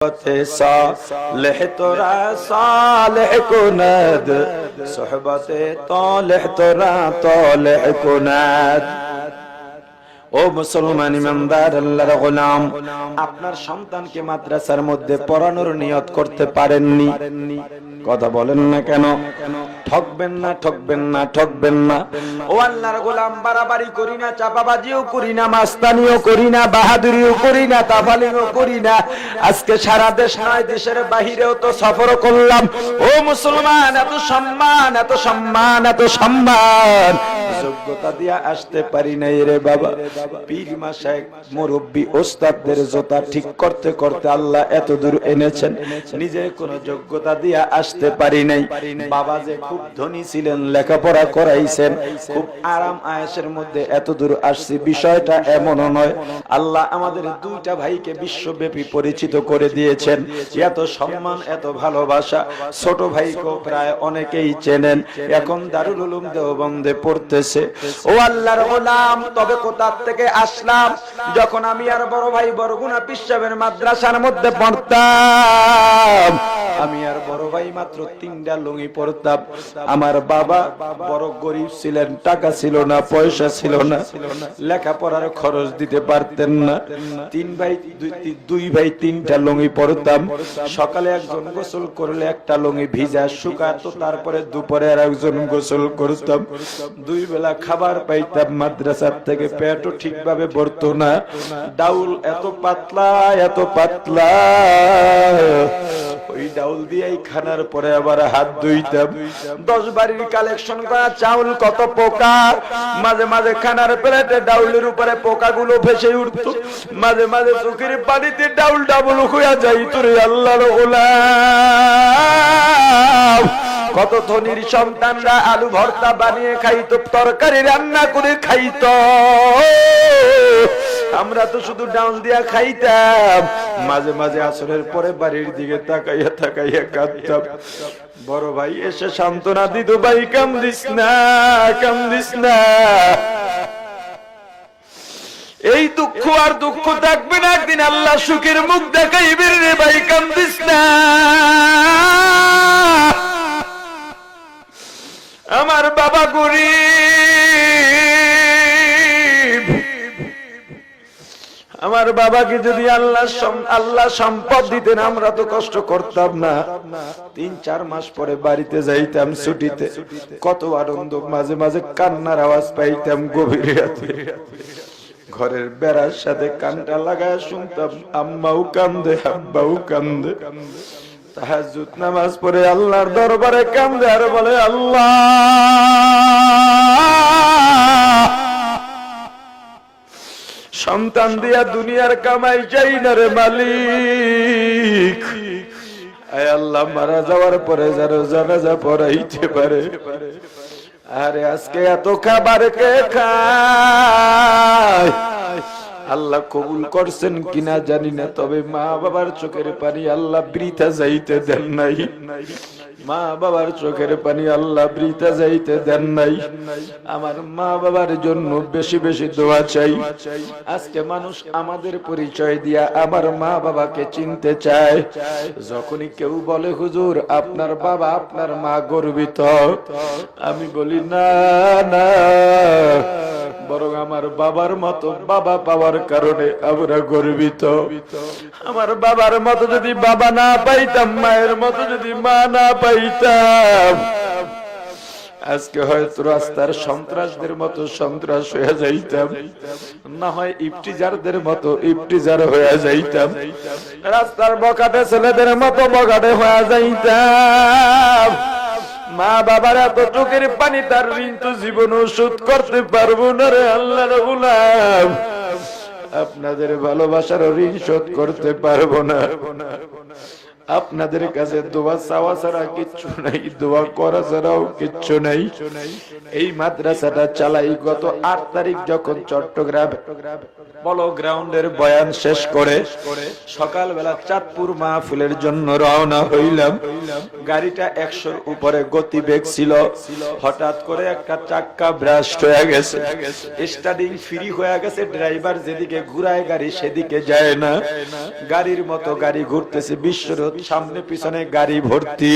صالح তোরা صالح কুনাদ সোহবতে তলেহ তোরা তলেহ কুনাদ ও মুসলমান ইমানদার আল্লাহর গোলাম আপনার সন্তানকে মাদ্রাসার মধ্যে পড়ানোর নিয়ত করতে পারেননি কথা বলেন না কেন? ঠকবেন না ঠকবেন না ঠকবেন না। ও আল্লাহর গোলাম, বাড়াবাড়ি করি না, চাপাবাজিও করি না, মাস্তানিও করি না, বাহাদুরিও করি না, তাফালিও করি না। আজকে সারা দেশ নয়, দেশের বাহিরেও তো সফর করলাম। ও মুসলমান, এত সম্মান এত সম্মান এত সম্মান। যোগ্যতা দিয়া আসতে পারি নাই রে বাবা। পীর মাসায় মুরব্বী ওস্তাদদের জোতা ঠিক করতে করতে আল্লাহ এত দূর এনেছেন। নিজে কোনো যোগ্যতা দিয়া আসতে পারি নাই। বাবা যে খুব ধনী ছিলেন, লেখাপড়া করাইছেন, খুব আরাম আয়েসের মধ্যে এত দূর আসছি, বিষয়টা এমনও নয়। আল্লাহ আমাদের দুইটা ভাইকে বিশ্বব্যাপী পরিচিত করে দিয়েছেন। এত সম্মান, এত ভালোবাসা, ছোট ভাইকেও প্রায় অনেকেই চেনেন। এখন দারুল উলুম দেওবন্দে পড়তেছে। ও আল্লাহর গোলাম, তবে কোথার থেকে আসলাম? যখন আমি আর বড় ভাই বরগুনা পিসাবের মাদ্রাসার মধ্যে পড়তাম আমি আর বড় ভাই মাত্র তিনটা লুঙ্গি পড়তাম আমার বাবা বড় গরিব ছিলেন, টাকা ছিল না, পয়সা ছিল না, লেখাপড়ার খরচ দিতে পারতেন না। তিন ভাই, দুই- ভাই তিনটা লুঙ্গি পড়তাম সকালে একজন গোসল করলে একটা লুঙ্গি ভিজা শুকাতো, তারপরে দুপুরে আর একজন গোসল করতাম। দুই বেলা খাবার পাইতাম, মাদ্রাসার থেকে পেটও ঠিকভাবে ভরতো না। ডাউল এত পাতলা এত পাতলা। ওই ডাউল দিয়েই খানার পরে আবার হাত ধুইতাম। দশ বাড়ির কালেকশন করা চাউল কত পোকা। মাঝে মাঝে খানার প্লেটে ডাউলের উপরে পোকাগুলো ভেসে উঠত। মাঝে মাঝে চোখের পানিতে ডাউল ডাবল হইয়া যাইত রে আল্লাহর কত ধনির সন্তানরা আলু ভর্তা বানিয়ে খাইতো, তরকারি রান্না করে খাইতো। আমরা তো শুধু ডাউন দিয়া খাইতাম। মাঝে মাঝে আসরের পরে বাড়ির দিকে তাকাইয়া তাকাইয়া কাঁদতাম। বড় ভাই, এসে সান্ত্বনা দিত ভাই কাম দিস না কাম দিস না। এই দুঃখ আর দুঃখ থাকবে না, একদিন আল্লাহ সুখের মুখ দেখাইবেন রে ভাই কাম দিস না। আমার বাবা গরিব বাবাকে যদি আল্লাহ আল্লাহ সম্পদ দিতেন, আমরা তো কষ্ট করতাম না। তিন, চার মাস পরে বাড়িতে যাইতাম ছুটিতে। কত আনন্দ, মাঝে মাঝে কান্নার আওয়াজ পাইতাম গভীর রাতে। ঘরের বেড়ার সাথে কানটা লাগায় শুনতাম, আম্মাও কান্দে, আব্বাও কান্দে। তাহাজ্জুদ নামাজ পড়ে আল্লাহর দরবারে কান্দে আর বলে, আল্লাহ! সন্তান দিয়া দুনিয়ার কামাই চাই না রে মালিক আল্লাহ, মারা যাওয়ার পরে যারা জানাজা পড়াইতে পারে। আরে, আজকে এত খাবার কে খায়? আল্লাহ কবুল করছেন কিনা জানি না, তবে মা বাবার চোখের পানি আল্লাহ বৃথা যাইতে দেন নাই। মা বাবার চোখের পানি আল্লাহ বৃথা যাইতে দেন নাই। আমার মা বাবার জন্য বেশি বেশি দোয়া চাই। আজকে মানুষ আমাদের পরিচয় দিয়া আমার মা বাবাকে চিনতে চায়। যখনই কেউ বলে, হুজুর, আপনার বাবা আপনার মা গর্বিত। আমি বলি, না না। বরং আমার বাবার মতো বাবা পাওয়ার কারণে আমরা গর্বিত। আমার বাবার মতো যদি বাবা না পাইতাম, মায়ের মতো যদি মা না পাইতাম, আজকে হয়তো রাস্তার সন্ত্রাসদের মতো সন্ত্রাস হয়ে যাইতাম। না হয় ইফটিজারদের মতো ইফটিজার হয়ে যাইতাম। রাস্তার বকাটে ছেলেদের মতো বকাটে হয়ে যাইতাম। মা বাবার এত চোখের পানি তার ঋণ তো জীবন শোধ করতে পারব না রে আল্লাহ গুলাম আপনাদের ভালোবাসার ঋণ শোধ করতে পারব না। আপনাদের কাছে দোয়া চাওয়া ছাড়া কিচ্ছু নাই, দোয়া করা ছাড়াও কিচ্ছু নাই। এই মাদ্রাসাটা চালাই গত আট তারিখ যখন চট্টগ্রাম বলো গ্রাউন্ডের বয়ান শেষ করে সকালবেলা চাঁদপুর মাহফিলের জন্য রওনা হইলাম। গাড়িটা একশোর উপরে গতিবেগ ছিল, হঠাৎ করে একটা চাক্কা ব্রাস্ট হয়ে গেছে। স্টার্টিং ফ্রি হয়ে গেছে, ড্রাইভার যেদিকে ঘুরায় গাড়ি সেদিকে যায় না। গাড়ির মতো গাড়ি ঘুরতেছে বিশ্বরোধ সামনে পিছনে গাড়ি ভর্তি।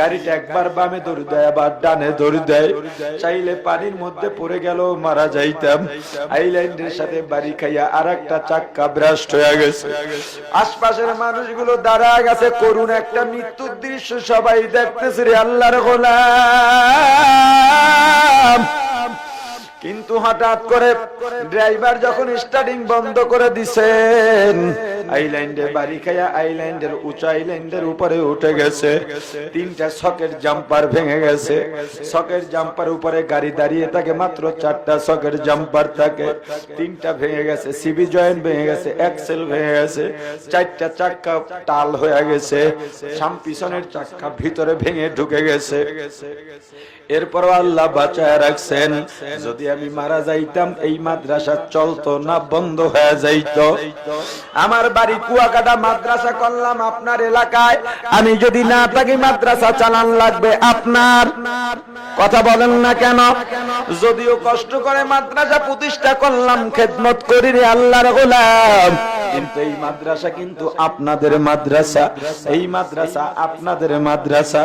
গাড়িটা একবার বামে দৌড় দেয়, আবার ডানে দৌড় দেয়। চাইলে পানির মধ্যে পড়ে গেল, মারা যাইতাম। আইল্যান্ডের সাথে বাড়ি খাইয়া আর একটা চাক্কা ব্রাস্ট হয়ে গেছে। আশপাশের মানুষগুলো দাঁড়া গেছে করুন একটা মৃত্যুর দৃশ্য সবাই দেখতেছে রে আল্লাহর গোলাম। কিন্তু হঠাৎ করে ড্রাইভার যখন স্টার্টিং বন্ধ করে দিছেন আইল্যান্ডে বাড়ি খাইয়া আইল্যান্ডের উঁচু আইল্যান্ডের উপরে উঠে গেছে। তিনটা সকের জাম্পার ভেঙে গেছে। সকের জাম্পার উপরে গাড়ি দাঁড়িয়ে থাকে, মাত্র চারটা সকের জাম্পার থাকে। তিনটা ভেঙে গেছে সিবি জয়েন্ট ভেঙে গেছে এক্সেল ভেঙে গেছে, চারটা চাক্কা টাল হয়ে গেছে, সাম পিছনের চাক্কা ভিতরে ভেঙে ঢুকে গেছে। এরপর আল্লাহ বাঁচায় রাখছেন। যদি আমি মারা যাইতাম, এই মাদ্রাসা চলতো না, বন্ধ হয়ে যাইতো। আমার বাড়ি কুয়াকাটা মাদ্রাসা করলাম আপনার এলাকায়। আমি যদি না থাকি, মাদ্রাসা চালান লাগবে আপনার। কথা বলেন না কেন? যদিও কষ্ট করে মাদ্রাসা প্রতিষ্ঠা করলাম, খেদমত করি রে আল্লাহর গোলাম। কিন্তু এই মাদ্রাসা কিন্তু আপনাদের মাদ্রাসা, এই মাদ্রাসা আপনাদের মাদ্রাসা।